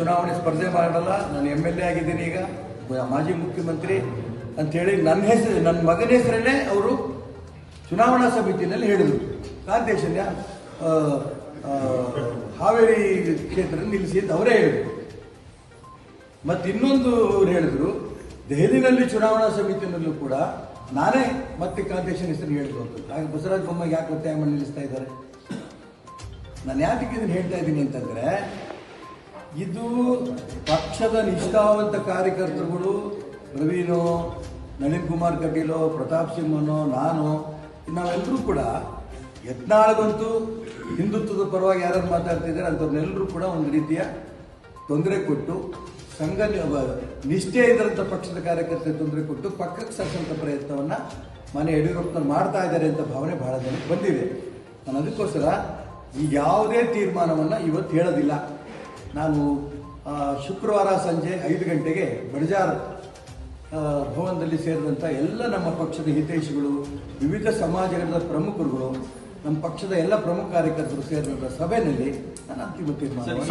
ಚುನಾವಣೆ ಸ್ಪರ್ಧೆ ಮಾಡಲ್ಲ. ನಾನು ಎಂ ಎಲ್ ಎ ಆಗಿದ್ದೀನಿ ಈಗ. ಮಾಜಿ ಮುಖ್ಯಮಂತ್ರಿ ಅಂತ ಹೇಳಿ ನನ್ನ ಹೆಸರು, ನನ್ನ ಮಗನ ಹೆಸರಲ್ಲೇ ಅವರು ಚುನಾವಣಾ ಸಮಿತಿಯಲ್ಲಿ ಹೇಳಿದರು. ಕಾಂತೇಶನ್ಯ ಹಾವೇರಿ ಕ್ಷೇತ್ರ ನಿಲ್ಲಿಸಿ ಅಂತ ಅವರೇ ಹೇಳಿದರು. ಮತ್ತು ಇನ್ನೊಂದು ಅವ್ರು ಹೇಳಿದರು, ದೆಹಲಿನಲ್ಲಿ ಚುನಾವಣಾ ಸಮಿತಿಯಲ್ಲೂ ಕೂಡ ನಾನೇ ಮತ್ತೆ ಕಾಂತೇಶನ್ ಹೆಸರು ಹೇಳಿದ್ರು ಹಾಗೆ ಬಸವರಾಜ ಬೊಮ್ಮಗೆ ಯಾಕೆ ಒತ್ತಾಯ ಮಾಡಿ ನಿಲ್ಲಿಸ್ತಾ ಇದ್ದಾರೆ? ನಾನು ಯಾತಕ್ಕೆ ಇದನ್ನು ಹೇಳ್ತಾ ಇದ್ದೀನಿ ಅಂತಂದರೆ ಇದು ಪಕ್ಷದ ನಿಷ್ಠಾವಂತ ಕಾರ್ಯಕರ್ತರುಗಳು, ಪ್ರವೀಣು, ನಳಿನ್ ಕುಮಾರ್ ಕಟೀಲು, ಪ್ರತಾಪ್ ಸಿಂಹನೋ, ನಾನು ನಾವೆಲ್ಲರೂ ಕೂಡ ಯತ್ನಾಳಗಂತೂ ಹಿಂದುತ್ವದ ಪರವಾಗಿ ಯಾರು ಮಾತಾಡ್ತಿದ್ದಾರೆ ಅಂಥವ್ರನ್ನೆಲ್ಲರೂ ಕೂಡ ಒಂದು ರೀತಿಯ ತೊಂದರೆ ಕೊಟ್ಟು, ಸಂಘ ನಿಷ್ಠೆ ಇದ್ದಂಥ ಪಕ್ಷದ ಕಾರ್ಯಕರ್ತರಿಗೆ ತೊಂದರೆ ಕೊಟ್ಟು, ಪಕ್ಕಕ್ಕೆ ಸಕ್ಕಂಥ ಪ್ರಯತ್ನವನ್ನು ಮನೆ ಯಡಿಯೂರಪ್ಪನ ಮಾಡ್ತಾ ಇದ್ದಾರೆ ಅಂತ ಭಾವನೆ ಬಹಳ ಜನಕ್ಕೆ ಬಂದಿದೆ. ನಾನು ಅದಕ್ಕೋಸ್ಕರ ಈ ಯಾವುದೇ ತೀರ್ಮಾನವನ್ನು ಇವತ್ತು ಹೇಳೋದಿಲ್ಲ. ನಾನು ಶುಕ್ರವಾರ ಸಂಜೆ ಐದು ಗಂಟೆಗೆ ಬಡಜಾರ್ ಭವನದಲ್ಲಿ ಸೇರಿದಂಥ ಎಲ್ಲ ನಮ್ಮ ಪಕ್ಷದ ಹಿತೈಷಿಗಳು, ವಿವಿಧ ಸಮಾಜಗಳ ಪ್ರಮುಖರುಗಳು, ನಮ್ಮ ಪಕ್ಷದ ಎಲ್ಲ ಪ್ರಮುಖ ಕಾರ್ಯಕರ್ತರು ಸೇರಿದಂಥ ಸಭೆಯಲ್ಲಿ ನಾನು ಅಂತಿಮ ತೀರ್ಮಾನ